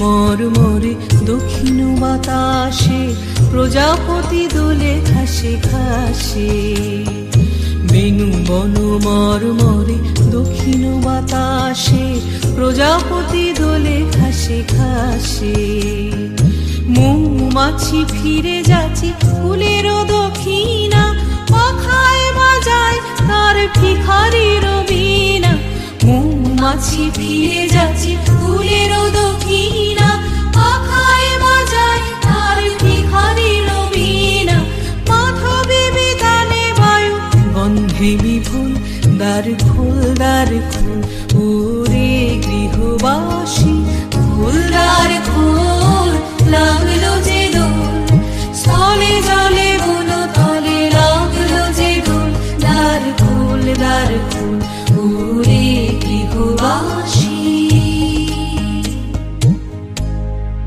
মর মরে দক্ষিণ বাতাসে, প্রজাপতি দোলে ঘাসে ঘাসে। বেনু বনু মর মরে দক্ষিণ বাতাসে, প্রজাপতি দোলে ঘাসে ঘাসে। আছি, ফিরে যাচ্ছি ফুলের দক্ষিণা পাখায় বাজায় তার ভিখারির বিনা মৌমাছি, ফিরে যাচ্ছি ফুলের দক্ষিণা পাখায় বাজায় বিভুল, দ্বার খুল দ্বার খুল, ওরে গৃহবাসী।